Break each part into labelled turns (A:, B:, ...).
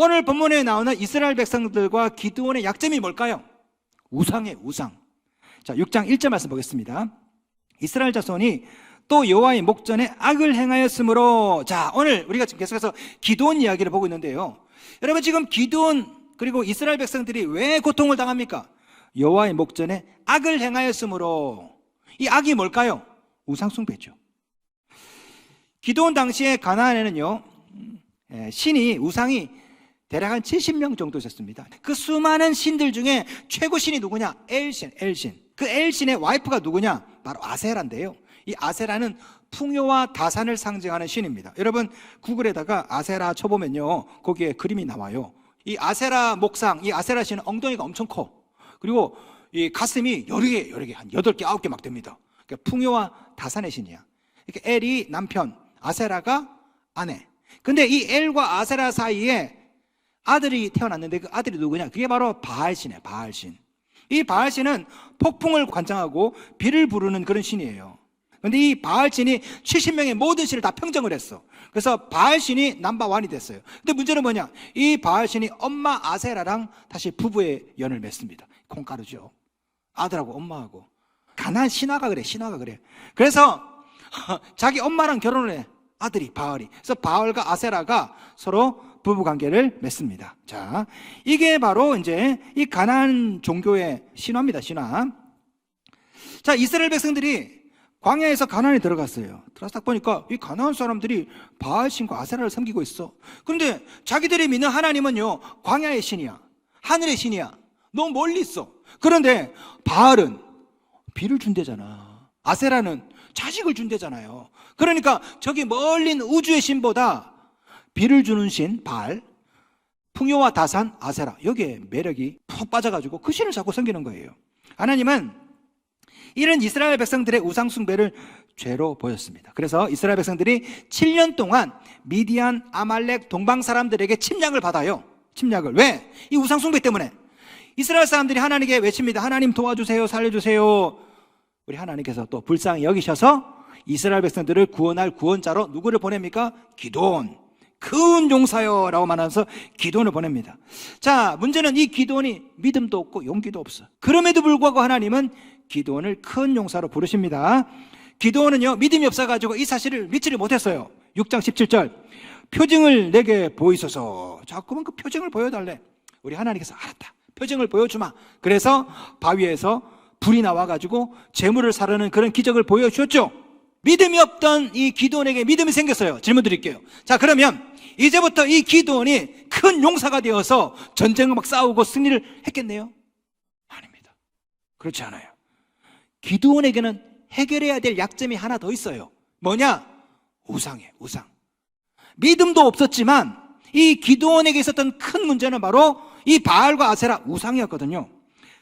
A: 오늘 본문에 나오는 이스라엘 백성들과 기드온의 약점이 뭘까요? 우상의 우상. 자, 6장 1절 말씀 보겠습니다. 이스라엘 자손이 또 여호와의 목전에 악을 행하였으므로 자, 오늘 우리가 지금 계속해서 기드온 이야기를 보고 있는데요. 여러분 지금 기드온 그리고 이스라엘 백성들이 왜 고통을 당합니까? 여호와의 목전에 악을 행하였으므로 이 악이 뭘까요? 우상 숭배죠. 기도원 당시에 가나안에는요 예, 신이 우상이 대략 한 70명 정도 있었습니다. 그 수많은 신들 중에 최고 신이 누구냐? 엘신, 엘신. 그 엘신의 와이프가 누구냐? 바로 아세라인데요. 이 아세라는 풍요와 다산을 상징하는 신입니다. 여러분 구글에다가 아세라 쳐보면요 거기에 그림이 나와요. 이 아세라 목상, 이 아세라 신은 엉덩이가 엄청 커. 그리고 이 가슴이 여러 개, 여러 개, 한 여덟 개, 아홉 개 막 됩니다. 그러니까 풍요와 다산의 신이야. 이렇게 엘이 남편, 아세라가 아내. 근데 이 엘과 아세라 사이에 아들이 태어났는데 그 아들이 누구냐? 그게 바로 바알신이에요, 바알신. 이 바알신은 폭풍을 관장하고 비를 부르는 그런 신이에요. 근데 이 바알신이 70명의 모든 신을 다 평정을 했어. 그래서 바알신이 넘버원이 됐어요. 근데 문제는 뭐냐? 이 바알신이 엄마 아세라랑 다시 부부의 연을 맺습니다. 콩가루죠. 아들하고 엄마하고. 가난 신화가 그래, 신화가 그래. 그래서 자기 엄마랑 결혼을 해. 아들이 바알이. 그래서 바알과 아세라가 서로 부부 관계를 맺습니다. 자, 이게 바로 이제 이 가나안 종교의 신화입니다. 신화. 자, 이스라엘 백성들이 광야에서 가나안에 들어갔어요. 들어서 딱 보니까 이 가나안 사람들이 바알 신과 아세라를 섬기고 있어. 그런데 자기들이 믿는 하나님은요, 광야의 신이야. 하늘의 신이야. 너무 멀리 있어. 그런데 바알은 비를 준대잖아. 아세라는 자식을 준대잖아요. 그러니까 저기 있는 우주의 신보다 비를 주는 신, 발, 풍요와 다산, 아세라. 여기에 매력이 푹 빠져가지고 그 신을 자꾸 섬기는 거예요. 하나님은 이런 이스라엘 백성들의 우상 숭배를 죄로 보였습니다. 그래서 이스라엘 백성들이 7년 동안 미디안, 아말렉, 동방 사람들에게 침략을 받아요. 침략을. 왜? 이 우상 숭배 때문에. 이스라엘 사람들이 하나님께 외칩니다. 하나님 도와주세요. 살려주세요. 우리 하나님께서 또 불쌍히 여기셔서 이스라엘 백성들을 구원할 구원자로 누구를 보냅니까? 기도원. 큰 용사여라고 말하면서 기도원을 보냅니다. 자, 문제는 이 기도원이 믿음도 없고 용기도 없어. 그럼에도 불구하고 하나님은 기도원을 큰 용사로 부르십니다. 기도원은요, 믿음이 없어가지고 이 사실을 믿지를 못했어요. 6장 17절. 표징을 내게 보이소서. 자꾸만 그 표징을 보여달래. 우리 하나님께서 알았다. 표징을 보여주마. 그래서 바위에서 불이 나와가지고 재물을 사르는 그런 기적을 보여주었죠. 믿음이 없던 이 기도원에게 믿음이 생겼어요. 질문 드릴게요. 자, 그러면 이제부터 이 기도원이 큰 용사가 되어서 전쟁을 막 싸우고 승리를 했겠네요? 아닙니다. 그렇지 않아요. 기도원에게는 해결해야 될 약점이 하나 더 있어요. 뭐냐? 우상이에요, 우상. 믿음도 없었지만 이 기도원에게 있었던 큰 문제는 바로 이 바알과 아세라 우상이었거든요.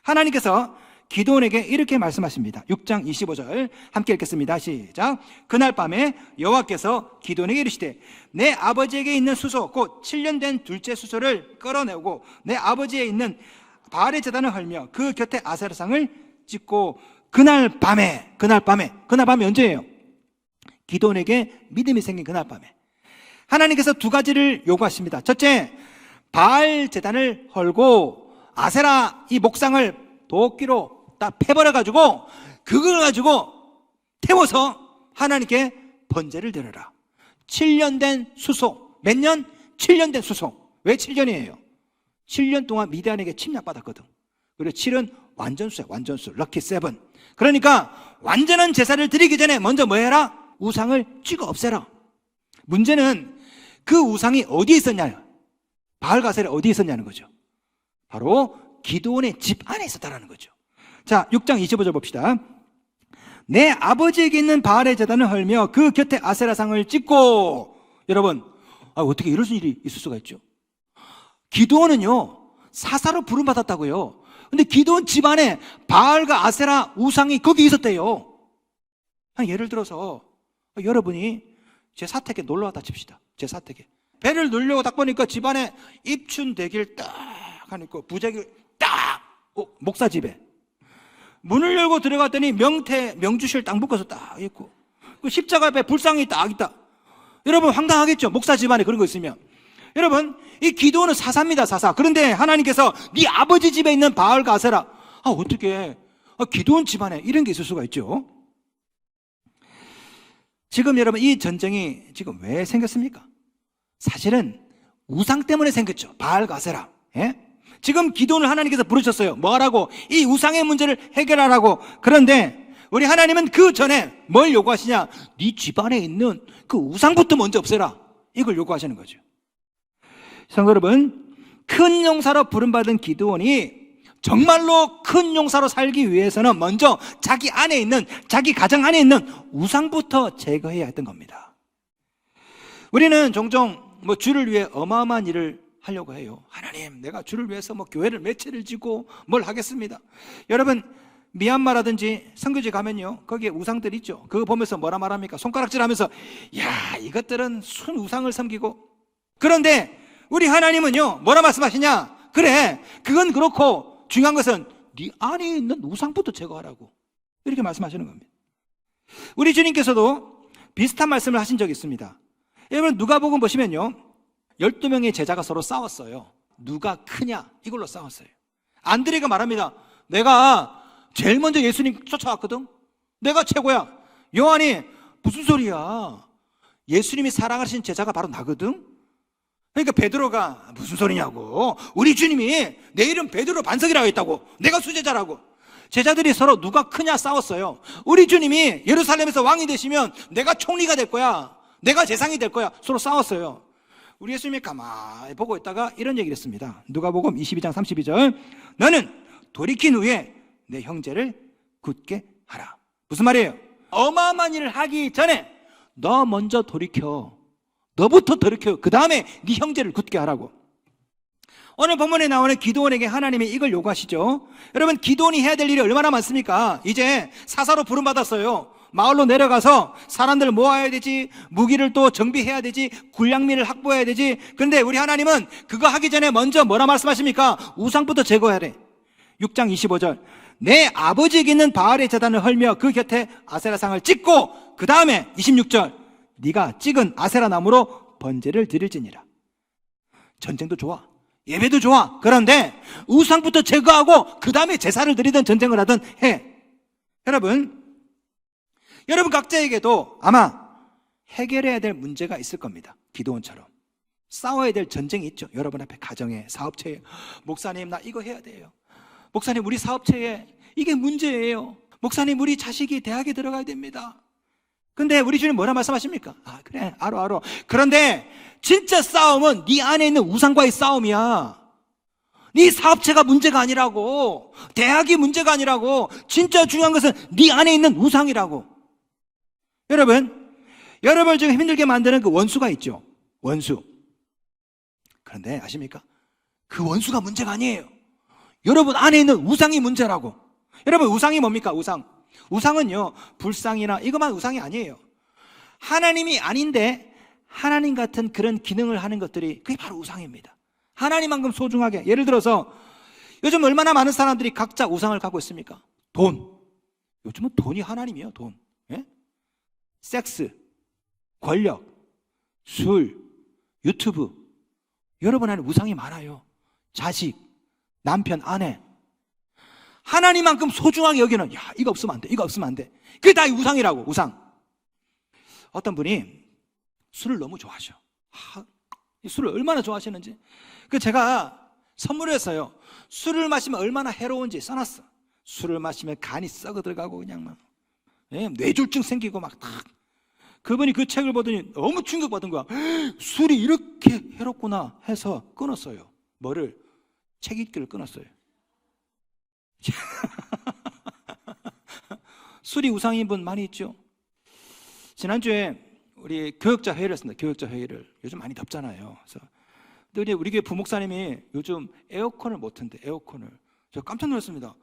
A: 하나님께서 기도원에게 이렇게 말씀하십니다. 6장 25절 함께 읽겠습니다. 시작. 그날 밤에 여호와께서 기도원에게 이르시되 내 아버지에게 있는 수소 곧 7년 된 둘째 수소를 끌어내고 내 아버지에 있는 바알의 재단을 헐며 그 곁에 아세라상을 찍고 그날 밤에 그날 밤에 그날 밤이 언제예요? 기도원에게 믿음이 생긴 그날 밤에 하나님께서 두 가지를 요구하십니다. 첫째, 바알 재단을 헐고 아세라 이 목상을 도끼로 딱 패버려 가지고 그걸 가지고 태워서 하나님께 번제를 드려라. 7년 된 수소. 몇 년? 7년 된 수소. 왜 7년이에요? 7년 동안 미디안에게 침략받았거든. 그리고 7은 완전수야, 완전수. 럭키 세븐. 그러니까 완전한 제사를 드리기 전에 먼저 뭐 해라? 우상을 찍어 없애라. 문제는 그 우상이 어디에 있었냐? 바알 가셀이 어디에 있었냐는 거죠. 바로 기도원의 집 안에 있었다라는 거죠. 자, 6장 25절 봅시다. 내 아버지에게 있는 바알의 재단을 헐며 그 곁에 아세라상을 찍고 여러분, 아, 어떻게 이럴 수 일이 있을 수가 있죠? 기도원은요, 사사로 부름받았다고요. 근데 기도원 집안에 바알과 아세라 우상이 거기 있었대요. 한 예를 들어서 여러분이 제 사택에 놀러 왔다 칩시다. 제 사택에. 배를 누르려고 딱 보니까 집안에 입춘 대길 딱 하니까 부재길 딱 어, 목사 집에 문을 열고 들어갔더니 명태 명주실 딱 묶어서 딱 있고 그 십자가 앞에 불상이 딱 있다. 여러분 황당하겠죠? 목사 집안에 그런 거 있으면 여러분, 이 기도는 사사입니다, 사사. 그런데 하나님께서 네 아버지 집에 있는 바알 가세라. 아, 어떻게? 아, 기도원 집안에 이런 게 있을 수가 있죠. 지금 여러분 이 전쟁이 지금 왜 생겼습니까? 사실은 우상 때문에 생겼죠. 바알 가세라. 예? 지금 기도를 하나님께서 부르셨어요. 뭐 하라고? 이 우상의 문제를 해결하라고. 그런데 우리 하나님은 그 전에 뭘 요구하시냐? 네 집안에 있는 그 우상부터 먼저 없애라. 이걸 요구하시는 거죠. 성도 여러분, 큰 용사로 부름받은 기도원이 정말로 큰 용사로 살기 위해서는 먼저 자기 안에 있는, 자기 가정 안에 있는 우상부터 제거해야 했던 겁니다. 우리는 종종 뭐 주를 위해 어마어마한 일을 하려고 해요. 하나님, 내가 주를 위해서 뭐 교회를 매체를 지고 뭘 하겠습니다. 여러분, 미얀마라든지 선교지 가면요. 거기에 우상들 있죠. 그거 보면서 뭐라 말합니까? 손가락질 하면서, 야, 이것들은 순 우상을 섬기고. 그런데 우리 하나님은요, 뭐라 말씀하시냐? 그래, 그건 그렇고 중요한 것은 네 안에 있는 우상부터 제거하라고. 이렇게 말씀하시는 겁니다. 우리 주님께서도 비슷한 말씀을 하신 적이 있습니다. 여러분 누가복음 보시면요. 12명의 제자가 서로 싸웠어요. 누가 크냐? 이걸로 싸웠어요. 안드레가 말합니다. 내가 제일 먼저 예수님 쫓아왔거든. 내가 최고야. 요한이 무슨 소리야? 예수님이 사랑하신 제자가 바로 나거든. 그러니까 베드로가 무슨 소리냐고. 우리 주님이 내 이름 베드로 반석이라고 했다고. 내가 수제자라고. 제자들이 서로 누가 크냐 싸웠어요. 우리 주님이 예루살렘에서 왕이 되시면 내가 총리가 될 거야. 내가 재상이 될 거야. 서로 싸웠어요. 우리 예수님이 가만히 보고 있다가 이런 얘기를 했습니다. 누가복음 22장 32절. 너는 돌이킨 후에 내 형제를 굳게 하라. 무슨 말이에요? 어마어마한 일을 하기 전에 너 먼저 돌이켜. 너부터 돌이켜. 그 다음에 네 형제를 굳게 하라고. 오늘 본문에 나오는 기도원에게 하나님이 이걸 요구하시죠. 여러분, 기도원이 해야 될 일이 얼마나 많습니까? 이제 사사로 부름받았어요. 마을로 내려가서 사람들을 모아야 되지, 무기를 또 정비해야 되지, 군량미를 확보해야 되지. 근데 우리 하나님은 그거 하기 전에 먼저 뭐라 말씀하십니까? 우상부터 돼. 6장 25절. 내 아버지에게 있는 바알의 재단을 헐며 그 곁에 아세라상을 찍고 그 다음에 26절. 네가 찍은 아세라 나무로 번제를 드릴지니라. 전쟁도 좋아. 예배도 좋아. 그런데 우상부터 제거하고 그 다음에 제사를 드리든 전쟁을 하든 해. 여러분, 여러분 각자에게도 아마 해결해야 될 문제가 있을 겁니다. 기도원처럼. 싸워야 될 전쟁이 있죠. 여러분 앞에 가정에, 사업체에. 목사님, 나 이거 해야 돼요. 목사님, 우리 사업체에 이게 문제예요. 목사님, 우리 자식이 대학에 들어가야 됩니다. 근데 우리 주님 뭐라 말씀하십니까? 아, 그래. 알아, 알아. 그런데 진짜 싸움은 네 안에 있는 우상과의 싸움이야. 네 사업체가 문제가 아니라고. 대학이 문제가 아니라고. 진짜 중요한 것은 네 안에 있는 우상이라고. 여러분, 여러분을 지금 힘들게 만드는 그 원수가 있죠. 원수. 그런데 아십니까? 그 원수가 문제가 아니에요. 여러분 안에 있는 우상이 문제라고. 여러분, 우상이 뭡니까? 우상. 우상은요, 불상이나 이것만 우상이 아니에요. 하나님이 아닌데, 하나님 같은 그런 기능을 하는 것들이 그게 바로 우상입니다. 하나님만큼 소중하게. 예를 들어서, 요즘 얼마나 많은 사람들이 각자 우상을 갖고 있습니까? 돈. 요즘은 돈이 하나님이에요, 돈. 예? 섹스, 권력, 술, 유튜브. 여러분 안에 우상이 많아요. 자식, 남편, 아내. 하나님만큼 소중하게 여기는, 야, 이거 없으면 안 돼. 이거 없으면 안 돼. 그게 다 우상이라고, 우상. 어떤 분이 술을 너무 좋아하셔. 아, 이 술을 얼마나 좋아하시는지. 그 제가 선물을 했어요. 술을 마시면 얼마나 해로운지 써놨어. 술을 마시면 간이 썩어 들어가고 그냥 막 예, 뇌졸중 생기고 막 탁. 그분이 그 책을 보더니 너무 충격받은 거야. 술이 이렇게 해롭구나 해서 끊었어요. 뭐를? 책 읽기를 끊었어요. 술이 우상인 분 많이 있죠? 지난주에 우리 교역자 회의를 했습니다. 교역자 회의를. 요즘 많이 덥잖아요. 그래서 근데 우리 교회 부목사님이 요즘 에어컨을 못 튼대, 에어컨을. 제가 깜짝 놀랐습니다.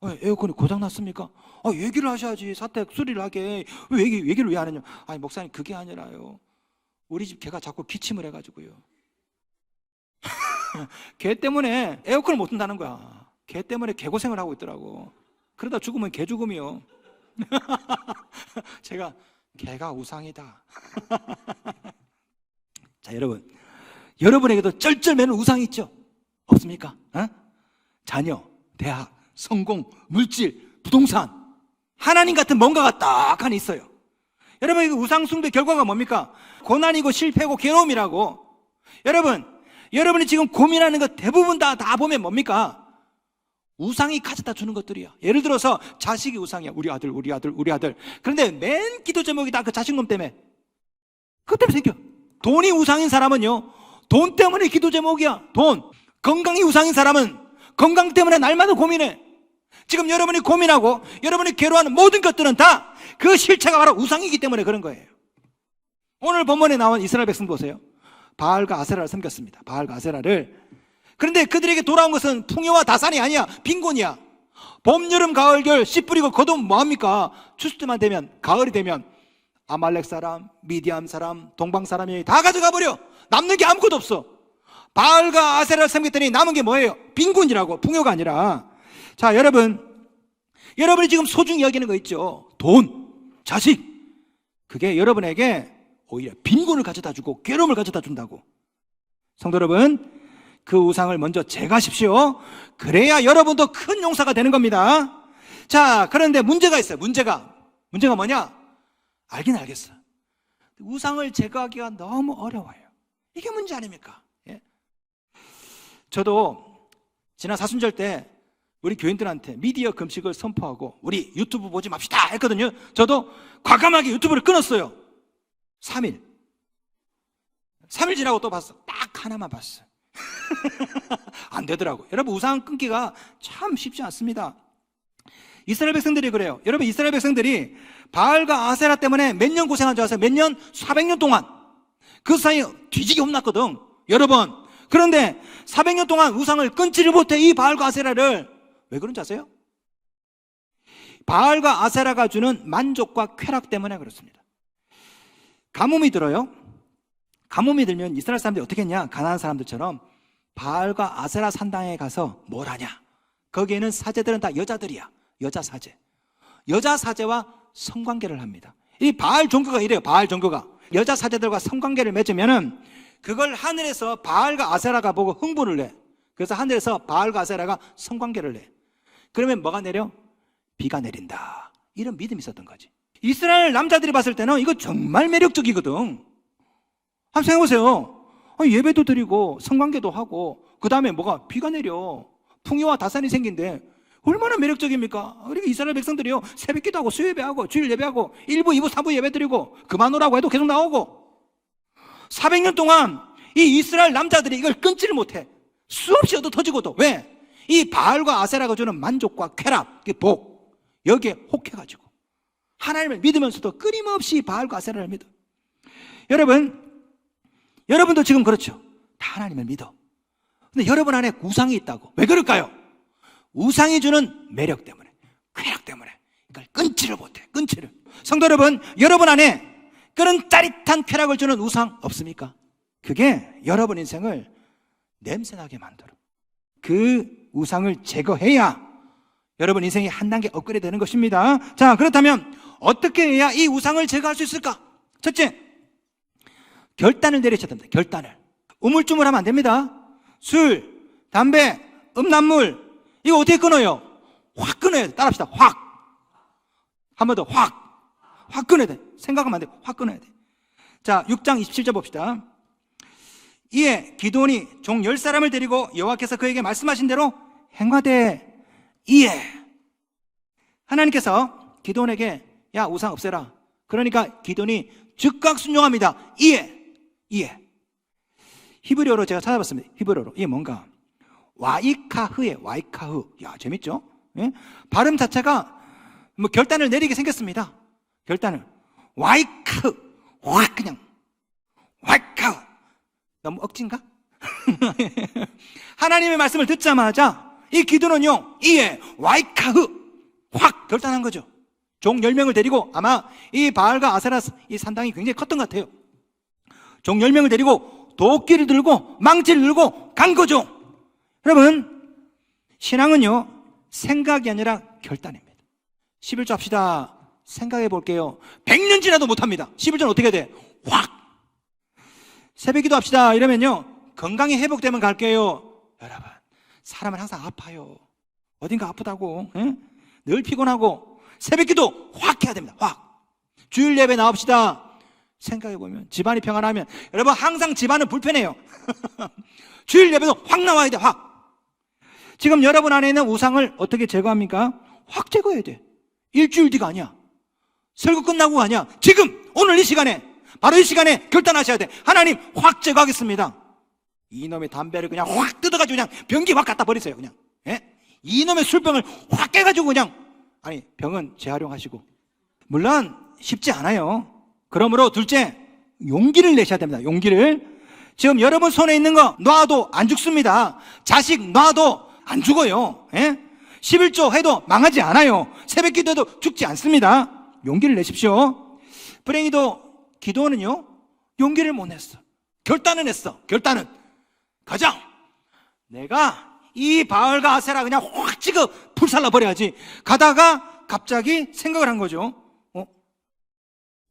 A: 어, 에어컨이 고장 났습니까? 아, 얘기를 하셔야지. 사택 수리를 하게. 왜 얘기, 얘기를 왜 안 하냐? 아니, 목사님, 그게 아니라요. 우리 집 개가 자꾸 기침을 해가지고요. 개 때문에 에어컨을 못 튼다는 거야. 개 때문에 개고생을 하고 있더라고. 그러다 죽으면 개 죽음이요. 제가 개가 우상이다. 자, 여러분. 여러분에게도 쩔쩔매는 우상이 있죠? 없습니까? 어? 자녀, 대학, 성공, 물질, 부동산. 하나님 같은 뭔가가 딱 하나 있어요. 여러분, 이 우상숭배 결과가 뭡니까? 고난이고 실패고 괴로움이라고. 여러분, 여러분이 지금 고민하는 것 대부분 다, 다 보면 뭡니까? 우상이 가져다 주는 것들이야. 예를 들어서 자식이 우상이야. 우리 아들, 우리 아들, 우리 아들. 그런데 맨 기도 제목이 다 그 자식놈 때문에. 그것 때문에 생겨. 돈이 우상인 사람은요, 돈 때문에 기도 제목이야. 돈. 건강이 우상인 사람은 건강 때문에 날마다 고민해. 지금 여러분이 고민하고 여러분이 괴로워하는 모든 것들은 다 그 실체가 바로 우상이기 때문에 그런 거예요. 오늘 본문에 나온 이스라엘 백성 보세요. 바알과 아세라를 섬겼습니다. 바알과 아세라를. 그런데 그들에게 돌아온 것은 풍요와 다산이 아니야. 빈곤이야. 봄, 여름, 가을, 겨울 씨 뿌리고 거두면 뭐합니까? 추수 때만 되면 가을이 되면 아말렉 사람, 미디암 사람, 동방 사람이 다 가져가 버려. 남는 게 아무것도 없어. 바알과 아세라를 섬겼더니 남은 게 뭐예요? 빈곤이라고 풍요가 아니라. 자, 여러분. 여러분이 지금 소중히 여기는 거 있죠. 돈, 자식. 그게 여러분에게 오히려 빈곤을 가져다 주고 괴로움을 가져다 준다고. 성도 여러분, 그 우상을 먼저 제거하십시오. 그래야 여러분도 큰 용사가 되는 겁니다. 자, 그런데 문제가 있어요. 문제가. 문제가 뭐냐? 알긴 알겠어. 우상을 제거하기가 너무 어려워요. 이게 문제 아닙니까? 예? 저도 지난 사순절 때 우리 교인들한테 미디어 금식을 선포하고 우리 유튜브 보지 맙시다 했거든요. 저도 과감하게 유튜브를 끊었어요. 3일. 3일 지나고 또 봤어. 딱 하나만 봤어. 안 되더라고. 여러분 우상 끊기가 참 쉽지 않습니다. 이스라엘 백성들이 그래요. 여러분 이스라엘 백성들이 바알과 아세라 때문에 몇 년 고생한 줄 아세요? 몇 년? 400년 동안. 그 사이에 뒤지게 혼났거든. 여러분. 그런데 400년 동안 우상을 끊지를 못해 이 바알과 아세라를 왜 그런지 아세요? 바알과 아세라가 주는 만족과 쾌락 때문에 그렇습니다. 가뭄이 들어요. 가뭄이 들면 이스라엘 사람들이 어떻게 했냐? 가나안 사람들처럼 바알과 아세라 산당에 가서 뭘 하냐? 거기에는 사제들은 다 여자들이야. 여자 사제. 여자 사제와 성관계를 합니다. 이 바알 종교가 이래요. 바알 종교가 여자 사제들과 성관계를 맺으면은 그걸 하늘에서 바알과 아세라가 보고 흥분을 내. 그래서 하늘에서 바알과 아세라가 성관계를 내. 그러면 뭐가 내려? 비가 내린다. 이런 믿음이 있었던 거지. 이스라엘 남자들이 봤을 때는 이거 정말 매력적이거든. 한번 생각해보세요. 예배도 드리고 성관계도 하고 그 다음에 뭐가 비가 내려 풍요와 다산이 생긴데 얼마나 매력적입니까? 그러니까 이스라엘 백성들이요 새벽 기도 하고 수예배하고 주일 예배하고 1부, 2부, 3부 예배 드리고 그만 오라고 해도 계속 나오고 400년 동안 이 이스라엘 남자들이 이걸 끊지를 못해 수없이 얻어 터지고도 왜? 이 바알과 아세라가 주는 만족과 쾌락, 그복 여기에 혹해가지고 하나님을 믿으면서도 끊임없이 바알과 아세라를 믿어 여러분 여러분도 지금 그렇죠. 다 하나님을 믿어. 근데 여러분 안에 우상이 있다고. 왜 그럴까요? 우상이 주는 매력 때문에, 쾌락 때문에. 이걸 끊지를 못해. 끊지를. 성도 여러분, 여러분 안에 그런 짜릿한 쾌락을 주는 우상 없습니까? 그게 여러분 인생을 냄새나게 만들어. 그 우상을 제거해야 여러분 인생이 한 단계 업그레이드 되는 것입니다. 자, 그렇다면 어떻게 해야 이 우상을 제거할 수 있을까? 첫째, 결단을 내리셔야 됩니다. 결단을. 우물쭈물하면 안 됩니다. 술, 담배, 음란물 이거 어떻게 끊어요? 확 끊어야 돼. 따라합시다. 확. 한 번 더 확. 확 끊어야 돼. 생각하면 안 돼. 확 끊어야 돼. 자, 6장 27절 봅시다. 이에 기도원이 종 열 사람을 데리고 여호와께서 그에게 말씀하신 대로 행하되 이에 하나님께서 기도원에게 야 우상 없애라. 그러니까 기도원이 즉각 순종합니다. 이에 이해. 히브리어로 제가 찾아봤습니다. 히브리어로. 이게 뭔가? 와이카흐에 와이카흐. 야, 재밌죠? 예? 발음 자체가 뭐 결단을 내리게 생겼습니다. 결단을. 와이카흐. 확 그냥. 와이카흐. 너무 억진가? 하나님의 말씀을 듣자마자 이 기도는요, 이에 와이카흐. 확 결단한 거죠. 종 10명을 데리고 아마 이 바알과 아세라 이 산당이 굉장히 컸던 것 같아요. 종 10명을 데리고 도끼를 들고 망치를 들고 간 거죠. 여러분, 신앙은요, 생각이 아니라 결단입니다. 11조 합시다. 생각해 볼게요. 100년 지나도 못 합니다. 11조는 어떻게 돼? 확! 새벽 기도 합시다. 이러면요, 건강이 회복되면 갈게요. 여러분, 사람은 항상 아파요. 어딘가 아프다고, 예? 늘 피곤하고, 새벽 기도 확 해야 됩니다. 확. 주일 예배 나옵시다. 생각해 보면 집안이 평안하면 여러분 항상 집안은 불편해요. 주일 예배도 확 나와야 돼. 확. 지금 여러분 안에 있는 우상을 어떻게 제거합니까? 확 제거해야 돼. 일주일 뒤가 아니야. 설교 끝나고 아니야. 지금 오늘 이 시간에 바로 이 시간에 결단하셔야 돼. 하나님 확 제거하겠습니다. 이놈의 담배를 그냥 확 뜯어가지고 그냥 변기 확 갖다 버리세요. 그냥. 예? 이놈의 술병을 확 깨가지고 그냥 아니 병은 재활용하시고 물론 쉽지 않아요. 그러므로 둘째 용기를 내셔야 됩니다. 용기를 지금 여러분 손에 있는 거 놔도 안 죽습니다. 자식 놔도 안 죽어요. 예? 11조 해도 망하지 않아요. 새벽 기도해도 죽지 않습니다. 용기를 내십시오. 불행히도 기도는요, 용기를 못 냈어. 결단은 했어. 결단은. 가자. 내가 이 바알과 아세라 그냥 확 찍어 불살라 버려야지. 가다가 갑자기 생각을 한 거죠. 어?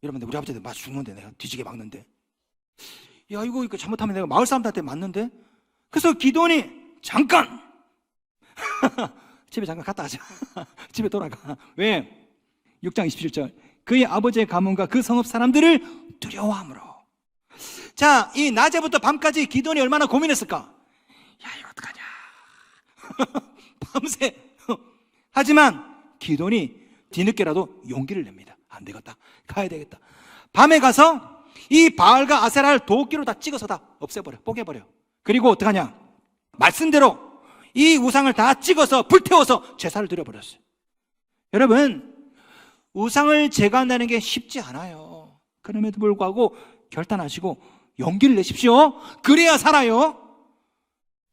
A: 여러분들 우리 아버지한테 맞 죽는데 내가 뒤지게 막는데. 야 이거 이거 잘못하면 내가 마을 사람들한테 맞는데. 그래서 기도원이 잠깐 집에 잠깐 갔다 하자. 집에 돌아가. 왜? 6장 27절. 그의 아버지의 가문과 그 성읍 사람들을 두려워함으로. 자, 이 낮에부터 밤까지 기도원이 얼마나 고민했을까? 야, 이거 어떡하냐. 밤새. 하지만 기도원이 뒤늦게라도 용기를 냅니다. 안 되겠다. 가야 되겠다. 밤에 가서 이 바알과 아세라를 도끼로 다 찍어서 다 없애버려. 뽀개버려. 그리고 어떡하냐. 말씀대로 이 우상을 다 찍어서 불태워서 제사를 드려버렸어요. 여러분, 우상을 제거한다는 게 쉽지 않아요. 그럼에도 불구하고 결단하시고 용기를 내십시오. 그래야 살아요.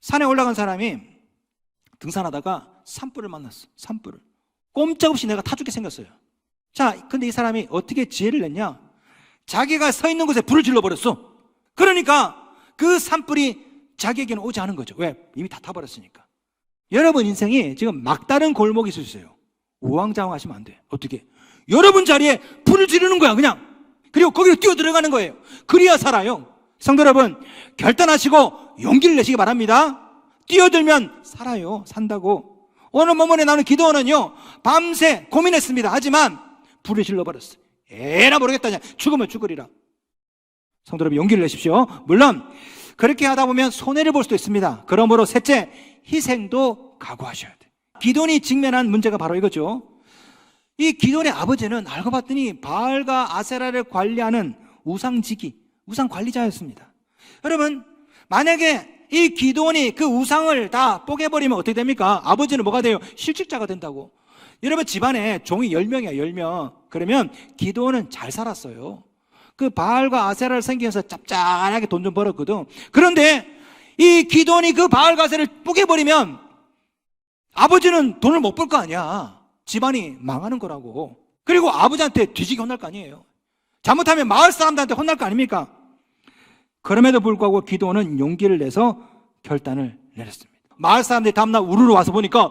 A: 산에 올라간 사람이 등산하다가 산불을 만났어. 산불을. 꼼짝없이 내가 타 죽게 생겼어요. 자, 근데 이 사람이 어떻게 지혜를 냈냐? 자기가 서 있는 곳에 불을 질러버렸어. 그러니까 그 산불이 자기에게는 오지 않은 거죠. 왜? 이미 다 타버렸으니까. 여러분 인생이 지금 막다른 골목이 있을 수 있어요. 우왕좌왕 하시면 안 돼. 어떻게? 여러분 자리에 불을 지르는 거야, 그냥. 그리고 거기로 뛰어 들어가는 거예요. 그래야 살아요. 성도 여러분, 결단하시고 용기를 내시기 바랍니다. 뛰어들면 살아요. 산다고. 오늘 본문에 나오는 기도원은요, 밤새 고민했습니다. 하지만 불을 질러버렸어요. 에라 모르겠다. 죽으면 죽으리라. 성도 여러분, 용기를 내십시오. 물론, 그렇게 하다 보면 손해를 볼 수도 있습니다. 그러므로 셋째, 희생도 각오하셔야 돼. 기돈이 직면한 문제가 바로 이거죠. 이 기돈의 아버지는 알고 봤더니 바알과 아세라를 관리하는 우상지기, 우상 관리자였습니다. 여러분, 만약에 이 기돈이 그 우상을 다 뽀개버리면 어떻게 됩니까? 아버지는 뭐가 돼요? 실직자가 된다고. 여러분 집안에 종이 10명이야, 10명. 그러면 기돈은 잘 살았어요. 그 바알과 아세라를 생기면서 짭짤하게 돈 좀 벌었거든. 그런데 이 기돈이 그 바알과 아세라를 뽀개버리면 아버지는 돈을 못 벌 거 아니야. 집안이 망하는 거라고. 그리고 아버지한테 뒤지게 혼날 거 아니에요. 잘못하면 마을 사람들한테 혼날 거 아닙니까? 그럼에도 불구하고 기도는 용기를 내서 결단을 내렸습니다. 마을 사람들이 다음날 우르르 와서 보니까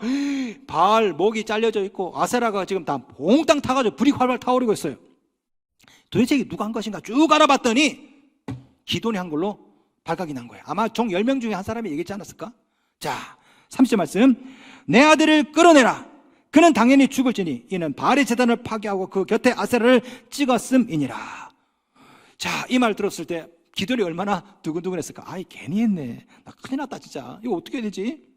A: 바알 목이 잘려져 있고 아세라가 지금 다 몽땅 타가지고 불이 활활 타오르고 있어요. 도대체 이게 누가 한 것인가 쭉 알아봤더니 기돈이 한 걸로 발각이 난 거예요. 아마 종 10명 중에 한 사람이 얘기했지 않았을까? 자, 30절 말씀. 내 아들을 끌어내라. 그는 당연히 죽을지니 이는 바알의 재단을 파괴하고 그 곁에 아세라를 찍었음이니라. 자, 이 말 들었을 때 기돈이 얼마나 두근두근했을까? 아이 괜히 했네. 나 큰일 났다 진짜. 이거 어떻게 해야 되지?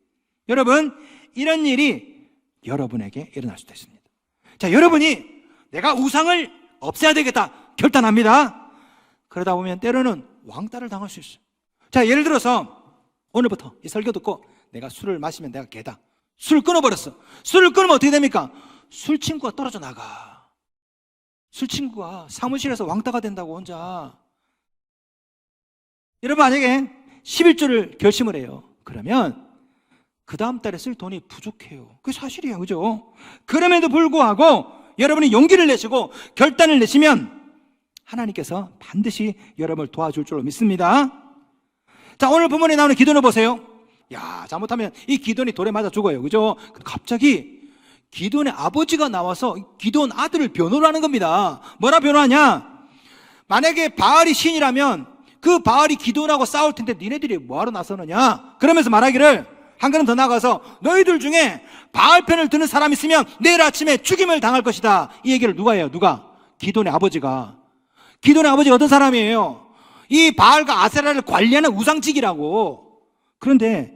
A: 여러분, 이런 일이 여러분에게 일어날 수도 있습니다. 자, 여러분이 내가 우상을 없애야 되겠다 결단합니다. 그러다 보면 때로는 왕따를 당할 수 있어요. 자, 예를 들어서 오늘부터 이 설교 듣고 내가 술을 마시면 내가 개다. 술을 끊어버렸어. 술을 끊으면 어떻게 됩니까? 술 친구가 떨어져 나가. 술 친구가 사무실에서 왕따가 된다고 혼자. 여러분 만약에 11조를 결심을 해요. 그러면 그 다음 달에 쓸 돈이 부족해요. 그게 사실이에요. 그죠? 그럼에도 불구하고 여러분이 용기를 내시고 결단을 내시면 하나님께서 반드시 여러분을 도와줄 줄로 믿습니다. 자, 오늘 본문에 나오는 기도를 보세요. 야, 잘못하면 이 기돈이 돌에 맞아 죽어요. 그죠? 갑자기 기돈의 아버지가 나와서 기돈 아들을 변호를 하는 겁니다. 뭐라 변호하냐? 만약에 바알이 신이라면 그 바알이 기도하고 싸울 텐데 니네들이 뭐하러 나서느냐? 그러면서 말하기를 한 걸음 더 나가서 너희들 중에 바알 편을 드는 사람 있으면 내일 아침에 죽임을 당할 것이다. 이 얘기를 누가 해요? 누가? 기돈의 아버지가. 기돈의 아버지가 어떤 사람이에요? 이 바알과 아세라를 관리하는 우상직이라고. 그런데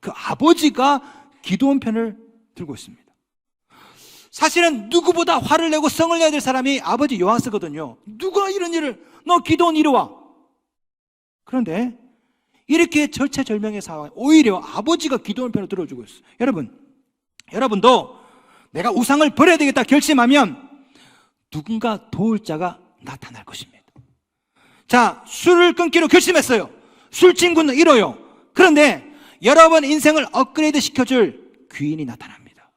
A: 그 아버지가 기도원 편을 들고 있습니다. 사실은 누구보다 화를 내고 성을 내야 될 사람이 아버지 요하스거든요. 누가 이런 일을 너 기도원 이리 와. 그런데 이렇게 절체절명의 상황 오히려 아버지가 기도원 편을 들어주고 있어요. 여러분, 여러분도 내가 우상을 버려야 되겠다 결심하면 누군가 도울 자가 나타날 것입니다. 자, 술을 끊기로 결심했어요. 술 친구는 잃어요. 그런데 여러분 인생을 업그레이드 시켜줄 귀인이 나타납니다.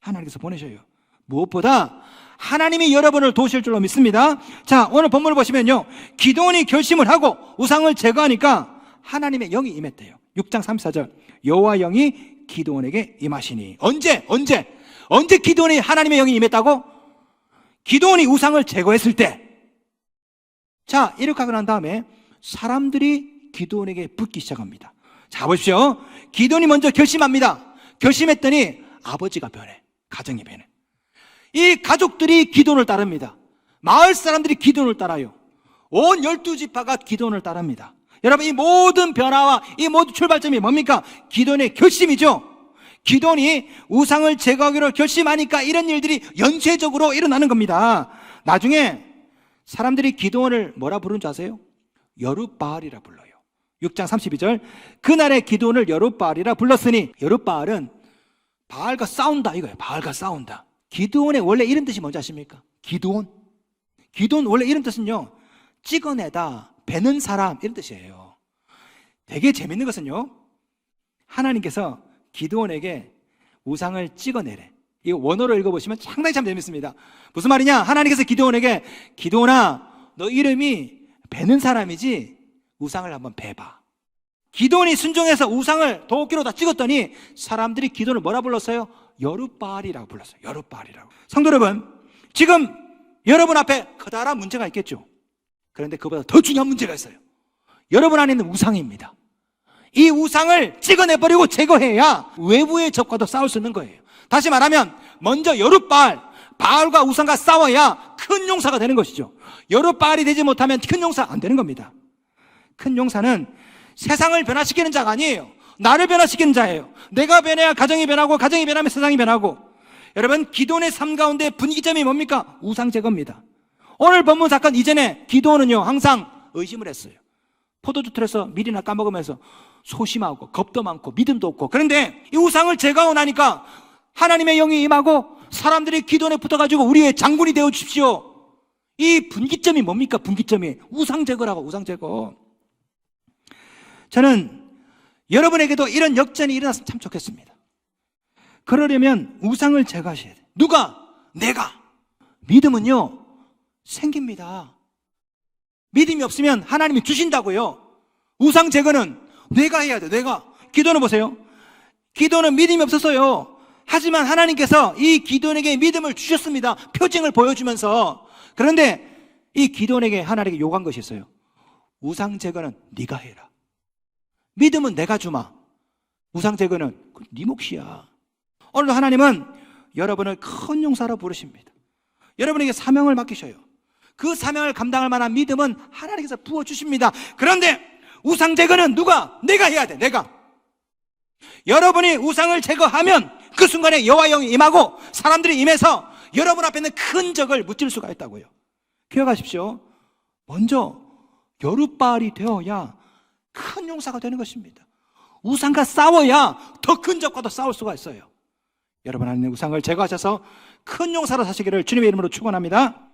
A: 하나님께서 보내셔요. 무엇보다 하나님이 여러분을 도우실 줄로 믿습니다. 자, 오늘 본문을 보시면요. 기도원이 결심을 하고 우상을 제거하니까 하나님의 영이 임했대요. 6장 34절. 여호와 영이 기도원에게 임하시니. 언제? 언제? 언제 기도원이 하나님의 영이 임했다고? 기도원이 우상을 제거했을 때. 자, 이렇게 하고 난 다음에 사람들이 기도원에게 붙기 시작합니다. 자, 보십시오. 기도원이 먼저 결심합니다. 결심했더니 아버지가 변해. 가정이 변해. 이 가족들이 기도원을 따릅니다. 마을 사람들이 기도원을 따라요. 온 열두 지파가 기도원을 따릅니다. 여러분 이 모든 변화와 이 모든 출발점이 뭡니까? 기도원의 결심이죠. 기도원이 우상을 제거하기로 결심하니까 이런 일들이 연쇄적으로 일어나는 겁니다. 나중에 사람들이 기도원을 뭐라 부르는 줄 아세요? 여룻바알이라 불러요. 6장 32절 그날의 기도원을 여룻바알이라 불렀으니 여룻바알은 바알과 싸운다 이거예요. 바알과 싸운다. 기도원의 원래 이름 뜻이 뭔지 아십니까? 기도원. 기도원 원래 이름 뜻은요. 찍어내다, 베는 사람 이런 뜻이에요. 되게 재밌는 것은요. 하나님께서 기도원에게 우상을 찍어내래. 이 원어로 읽어보시면 상당히 참 재밌습니다. 무슨 말이냐? 하나님께서 기도원에게 기도원아, 너 이름이 베는 사람이지 우상을 한번 베봐. 기도원이 순종해서 우상을 도끼로 다 찍었더니 사람들이 기도를 뭐라 불렀어요? 여룻바알이라고 불렀어요. 여룻바알이라고. 성도 여러분, 지금 여러분 앞에 커다란 문제가 있겠죠. 그런데 그보다 더 중요한 문제가 있어요. 여러분 안에 있는 우상입니다. 이 우상을 찍어내버리고 제거해야 외부의 적과도 싸울 수 있는 거예요. 다시 말하면 먼저 여룻바알, 바알과 우상과 싸워야 큰 용사가 되는 것이죠. 여룻바알이 되지 못하면 큰 용사 안 되는 겁니다. 큰 용사는 세상을 변화시키는 자가 아니에요. 나를 변화시키는 자예요. 내가 변해야 가정이 변하고 가정이 변하면 세상이 변하고. 여러분 기도원의 삶 가운데 분기점이 뭡니까? 우상 제거입니다. 오늘 본문 사건 이전에 기도원은요 항상 의심을 했어요. 포도주 틀에서 밀이나 까먹으면서 소심하고 겁도 많고 믿음도 없고 그런데 이 우상을 제거하고 나니까 하나님의 영이 임하고 사람들이 기도원에 붙어가지고 우리의 장군이 되어 주십시오. 이 분기점이 뭡니까? 분기점이 우상 제거라고 우상 제거. 저는 여러분에게도 이런 역전이 일어났으면 참 좋겠습니다. 그러려면 우상을 제거하셔야 돼요. 누가? 내가. 믿음은요, 생깁니다. 믿음이 없으면 하나님이 주신다고요. 우상 제거는 내가 해야 돼, 내가. 기도는 보세요. 기도는 믿음이 없었어요. 하지만 하나님께서 이 기도원에게 믿음을 주셨습니다. 표징을 보여주면서. 그런데 이 기도원에게 하나님께 요구한 것이 있어요. 우상 제거는 네가 해라. 믿음은 내가 주마. 우상 제거는 네 몫이야. 오늘도 하나님은 여러분을 큰 용사로 부르십니다. 여러분에게 사명을 맡기셔요. 그 사명을 감당할 만한 믿음은 하나님께서 부어 주십니다. 그런데 우상 제거는 누가? 내가 해야 돼. 내가. 여러분이 우상을 제거하면 그 순간에 여호와 영이 임하고 사람들이 임해서 여러분 앞에 있는 큰 적을 무찔 수가 있다고요. 기억하십시오. 먼저 여룻바알이 되어야 큰 용사가 되는 것입니다. 우상과 싸워야 더 큰 적과도 싸울 수가 있어요. 여러분 있는 우상을 제거하셔서 큰 용사로 사시기를 주님의 이름으로 축원합니다.